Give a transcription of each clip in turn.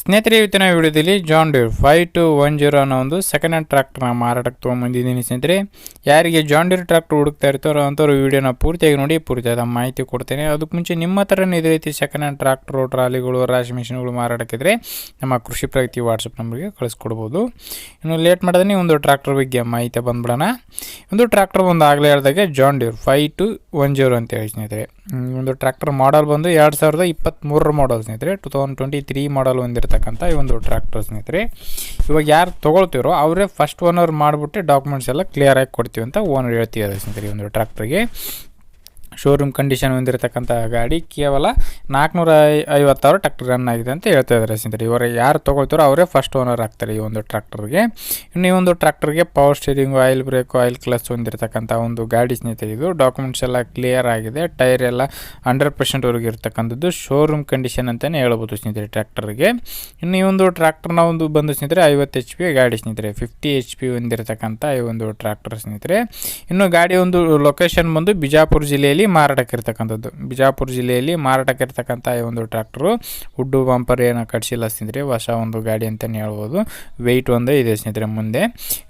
ಸ್ನೇಹಿತರೆ, ಇವತ್ತಿನ ವಿಡಿಯೋದಲ್ಲಿ John Deere five two one zero ಅನ್ನೋ ಒಂದು ಸೆಕೆಂಡ್ ಹ್ಯಾಂಡ್ ಟ್ರ್ಯಾಕ್ಟರ್ನ ಮಾರಾಟಕ್ಕೆ ತೊಗೊಂಬಂದಿದ್ದೀನಿ ಸ್ನೇಹಿತರೆ. ಯಾರಿಗೆ ಜಾನ್ ಡೀರ್ ಟ್ರ್ಯಾಕ್ಟರ್ ಹುಡುಕ್ತಾ ಇರ್ತಾರೋ ಅಂಥವ್ರು ವಿಡಿಯೋನ ಪೂರ್ತಿಯಾಗಿ ನೋಡಿ, ಪೂರ್ತಿಯಾದ ಮಾಹಿತಿ ಕೊಡ್ತೇನೆ. ಅದಕ್ಕೆ ಮುಂಚೆ ನಿಮ್ಮ ಹತ್ರನೇ ಇದೇ ರೀತಿ ಸೆಕೆಂಡ್ ಹ್ಯಾಂಡ್ ಟ್ರ್ಯಾಕ್ಟ್ರು ಟ್ರಾಲಿಗಳು ರಾಶಿ ಮಿಷಿನ್ಗಳು ಮಾರಾಟಕ್ಕಿದ್ರೆ ನಮ್ಮ ಕೃಷಿ ಪ್ರಗತಿ ವಾಟ್ಸಪ್ ನಂಬರ್ಗೆ ಕಳಿಸ್ಕೊಡ್ಬೋದು. ಇನ್ನು ಲೇಟ್ ಮಾಡಿದ್ರೆ ಒಂದು ಟ್ರ್ಯಾಕ್ಟರ್ ಬಗ್ಗೆ ಮಾಹಿತಿ ಬಂದ್ಬಿಡೋಣ. ಒಂದು ಟ್ರ್ಯಾಕ್ಟರ್ ಒಂದು ಆಗಲೇ ಹೇಳಿದಾಗೆ John Deere five two one zero ಅಂತ ಹೇಳಿ ಸ್ನೇಹಿತರೆ. ಒಂದು ಟ್ರ್ಯಾಕ್ಟರ್ ಮಾಡಲ್ ಬಂದು ಎರಡು ಸಾವಿರದ ಇಪ್ಪತ್ತ್ಮೂರರ ಮಾಡಲ್ ಸ್ನೇಹಿತರೆ. Two thousand twenty three model ಹೊಂದಿರತಕ್ಕಂಥ ಈ ಒಂದು ಟ್ರ್ಯಾಕ್ಟರ್ ಸ್ನೇಹಿತರೆ, ಇವಾಗ ಯಾರು ತೊಗೊಳ್ತೀರೋ ಅವರೇ ಫಸ್ಟ್ ಓನರ್ ಮಾಡಿಬಿಟ್ಟು ಡಾಕ್ಯುಮೆಂಟ್ಸ್ ಎಲ್ಲ ಕ್ಲಿಯರಾಗಿ ಕೊಡ್ತೀವಿ ಅಂತ ಓನರ್ ಹೇಳ್ತಿದ್ದಾರೆ ಸ್ನೇಹಿತರೆ ಈ ಒಂದು ಟ್ರ್ಯಾಕ್ಟರ್ಗೆ ಶೋರೂಮ್ ಕಂಡೀಷನ್ ಹೊಂದಿರತಕ್ಕಂಥ ಗಾಡಿ ಕೇವಲ ನಾಲ್ಕುನೂರ ಐವತ್ತಾರು ಟ್ರ್ಯಾಕ್ಟರ್ ರನ್ ಆಗಿದೆ ಅಂತ ಹೇಳ್ತಾ ಇದ್ದಾರೆ ಸ್ನೇಹಿತರೆ ಇವರು ಯಾರು ತೊಗೊಳ್ತಾರೋ ಅವರೇ ಫಸ್ಟ್ ಓನರ್ ಆಗ್ತಾರೆ ಈ ಒಂದು ಟ್ರ್ಯಾಕ್ಟರ್ಗೆ ಇನ್ನು ಈ ಒಂದು ಟ್ರ್ಯಾಕ್ಟರ್ಗೆ power steering oil brake oil clutch ಹೊಂದಿರತಕ್ಕಂಥ ಒಂದು ಗಾಡಿ ಸ್ನೇಹಿತರೆ, ಇದು ಡಾಕ್ಯುಮೆಂಟ್ಸ್ ಎಲ್ಲ ಕ್ಲಿಯರ್ ಆಗಿದೆ. ಟೈರ್ ಎಲ್ಲ ಹಂಡ್ರೆಡ್ ಪರ್ಸೆಂಟ್ವರೆಗೆ ಇರತಕ್ಕಂಥದ್ದು ಶೋರೂಮ್ ಕಂಡೀಷನ್ ಅಂತಲೇ ಹೇಳ್ಬೋದು ಸ್ನೇಹಿತರೆ ಟ್ರ್ಯಾಕ್ಟರ್ಗೆ ಇನ್ನು ಈ ಒಂದು ಟ್ರ್ಯಾಕ್ಟರ್ನ ಒಂದು ಬಂದು ಸ್ನೇಹಿತರೆ ಐವತ್ತು ಎಚ್ ಪಿ ಗಾಡಿ ಸ್ನೇಹಿತರೆ ಫಿಫ್ಟಿ ಎಚ್ ಪಿ ಹೊಂದಿರತಕ್ಕಂಥ ಈ ಒಂದು ಟ್ರ್ಯಾಕ್ಟರ್ ಸ್ನೇಹಿತರೆ. ಇನ್ನು ಗಾಡಿ ಒಂದು ಲೊಕೇಶನ್ ಬಂದು ಬಿಜಾಪುರ ಜಿಲ್ಲೆಯಲ್ಲಿ ಮಾರಾಟಕ್ಕಿರ್ತಕ್ಕಂಥದ್ದು. ಬಿಜಾಪುರ ಜಿಲ್ಲೆಯಲ್ಲಿ ಮಾರಾಟಕ್ಕೆ ಇರ್ತಕ್ಕಂಥ ಈ ಒಂದು ಟ್ರ್ಯಾಕ್ಟರು ಹುಡ್ಡು ಬಂಪರ್ ಏನೋ ಕಟ್ಸಿಲ್ಲ ಸ್ನೇಹಿತರೆ ಹೊಸ ಒಂದು ಗಾಡಿ ಅಂತಲೇ ಹೇಳ್ಬೋದು. ವೆಯ್ಟ್ ಒಂದು ಇದೆ ಸ್ನೇಹಿತರೆ ಮುಂದೆ.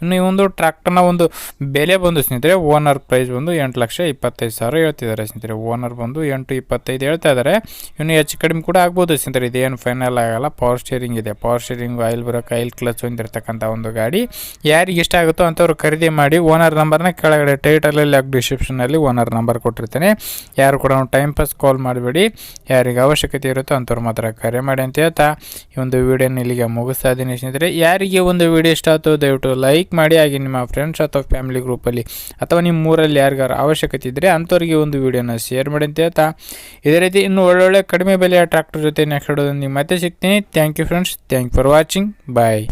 ಇನ್ನು ಈ ಒಂದು ಟ್ರ್ಯಾಕ್ಟರ್ನ ಒಂದು ಬೆಲೆ ಬಂದು ಸ್ನೇಹಿತರೆ, ಓನರ್ ಪ್ರೈಸ್ ಬಂದು ಎಂಟು ಲಕ್ಷ ಇಪ್ಪತ್ತೈದು ಸಾವಿರ ಹೇಳ್ತಿದ್ದಾರೆ ಸ್ನೇಹಿತರೆ. ಓನರ್ ಬಂದು ಎಂಟು ಇಪ್ಪತ್ತೈದು ಹೇಳ್ತಾ ಇದ್ದಾರೆ. ಇನ್ನು ಹೆಚ್ಚು ಕಡಿಮೆ ಕೂಡ ಆಗ್ಬೋದು ಸ್ನೇಹಿತರೆ. ಇದೇನು ಫೈನಲ್ ಆಗಲ್ಲ. ಪವರ್ ಸ್ಟೇರಿಂಗ್ ಇದೆ. ಪವರ್ ಸ್ಟೇರಿಂಗ್ ಆಯಿಲ್ ಬರೋಕೆ ಆಯಿಲ್ ಕ್ಲಚ್ ಹೊಂದಿರತಕ್ಕಂಥ ಒಂದು ಗಾಡಿ. ಯಾರಿಗೆ ಇಷ್ಟ ಆಗುತ್ತೋ ಅಂಥವ್ರು ಖರೀದಿ ಮಾಡಿ ಓನರ್ ನಂಬರ್ನ ಕೆಳಗಡೆ ಟೈಟಲಲ್ಲಿ ಡಿಸ್ಕ್ರಿಪ್ಷನಲ್ಲಿ ಓನರ್ ನಂಬರ್ ಕೊಟ್ಟಿರ್ತಾನೆ. ಯಾರು ಕೂಡ ಟೈಮ್ ಪಾಸ್ ಕಾಲ್ ಮಾಡಬೇಡಿ. ಯಾರಿಗೆ ಅವಶ್ಯಕತೆ ಇರುತ್ತೋ ಅಂಥವ್ರು ಮಾತ್ರ ಕರೆ ಮಾಡಿ ಅಂತ ಹೇಳ್ತಾ ಈ ಒಂದು ವಿಡಿಯೋನ ಇಲ್ಲಿಗೆ ಮುಗಿಸ್ತಾ ಇದ್ದೀನಿ ಸ್ನೇಹಿತರೆ. ಯಾರಿಗೆ ಒಂದು ವಿಡಿಯೋ ಇಷ್ಟ ಆಯಿತು ದಯವಿಟ್ಟು ಲೈಕ್ ಮಾಡಿ. ಹಾಗೆ ನಿಮ್ಮ ಫ್ರೆಂಡ್ಸ್ ಅಥವಾ ಫ್ಯಾಮಿಲಿ ಗ್ರೂಪಲ್ಲಿ ಅಥವಾ ನಿಮ್ಮ ಊರಲ್ಲಿ ಯಾರಿಗಾರು ಅವಶ್ಯಕತೆ ಇದ್ದರೆ ಅಂಥವ್ರಿಗೆ ಒಂದು ವಿಡಿಯೋನ ಶೇರ್ ಮಾಡಿ ಅಂತ ಹೇಳ್ತಾ. ಇದೇ ರೀತಿ ಇನ್ನು ಒಳ್ಳೊಳ್ಳೆ ಕಡಿಮೆ ಬೆಲೆಯ ಟ್ರ್ಯಾಕ್ಟರ್ ಜೊತೆ ನೆಕ್ಸ್ಟ್ ನಿಮ್ಮ ಮತ್ತೆ ಸಿಗ್ತೀನಿ. Thank you friends thank for watching bye